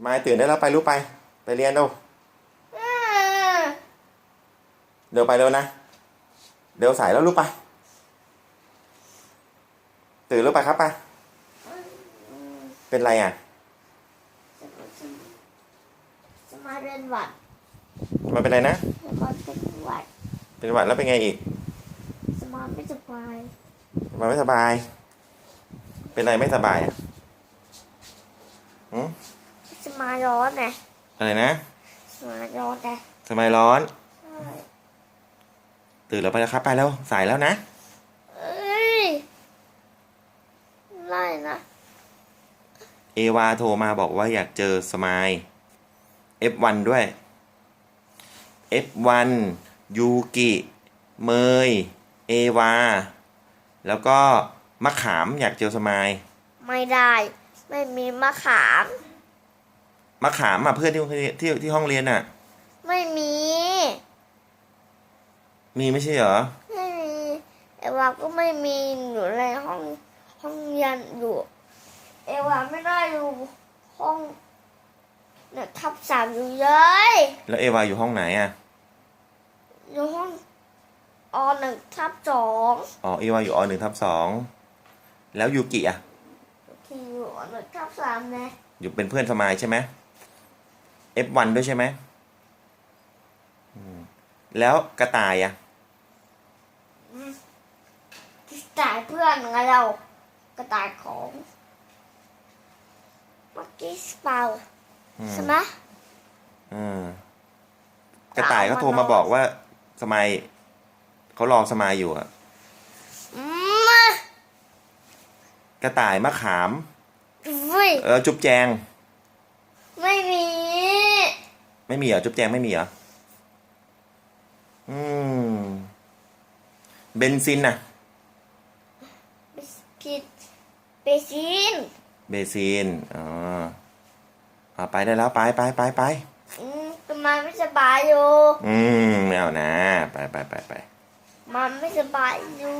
สมายตื่นได้แล้วไปลูกไป ไปเรียนเร็วอ่าเร็วไปเร็วนะเร็วสายแล้วลูกไป ตื่นลูกไปครับไปเป็นไรอะสมาสมาเรียนหวัดมันเป็นไรนะสมาเป็นหวัดเป็นหวัดแล้วเป็นไงอีกสมาไม่สบายมันไม่สบาย เป็นไรไม่สบายอะหืมส มาร้อนไงอะไรนะสมาร้อนไงสมัยร้อนใช่ตื่นแล้วไปแล้วครับไปแล้วสายแล้วนะเอ้ยไล่นะ เอวาโทรมาบอกว่าอยากเจอสมาย F1 ด้วย F1 ยูกิ เมย เอวา แล้วก็มะขามอยากเจอสมาย ไม่ได้ ไม่มีมะขาม มะขามอะเพื่อนที่ที่ที่ห้องเรียนอะ ไม่มี มีไม่ใช่เหรอ ไม่มีเอวาก็ไม่มีอยู่ในห้องห้องเรียนอยู่ เอวาไม่ได้อยู่ห้องเนี่ยทับสามอยู่เลย แล้วเอวาอยู่ห้องไหนอะ อยู่ห้องอหนึ่งทับสองอ๋อเอวาอยู่อหนึ่งทับสองแล้วยูกิอะที่อยู่อหนึ่งทับสามนะอยู่เป็นเพื่อนสมายใช่ไหม F1 ด้วยใช่ไหมอืมแล้วกระต่ายอะที่ต่ายเพื่อนไงเรากระต่ายของเมื่อกี้สเปาอืมใช่ไหมอืมกระต่ายเขาโทรมาบอกว่าสมัยเขารอสมัยอยู่อะอืมกระต่ายมะขามอุ้ยเออจุ๊บแจง ไม่มี ไม่มีเหรอจุ๊บแจงไม่มีเหรออืมเบนซินน่ะบิสกิตเบซินเบซินอ๋อเอาไปได้แล้วไปไปไปไปอืมแต่มันไม่สบายอยู่ อืมไม่เอานะ ไปไปไปไปมันไม่สบายอยู่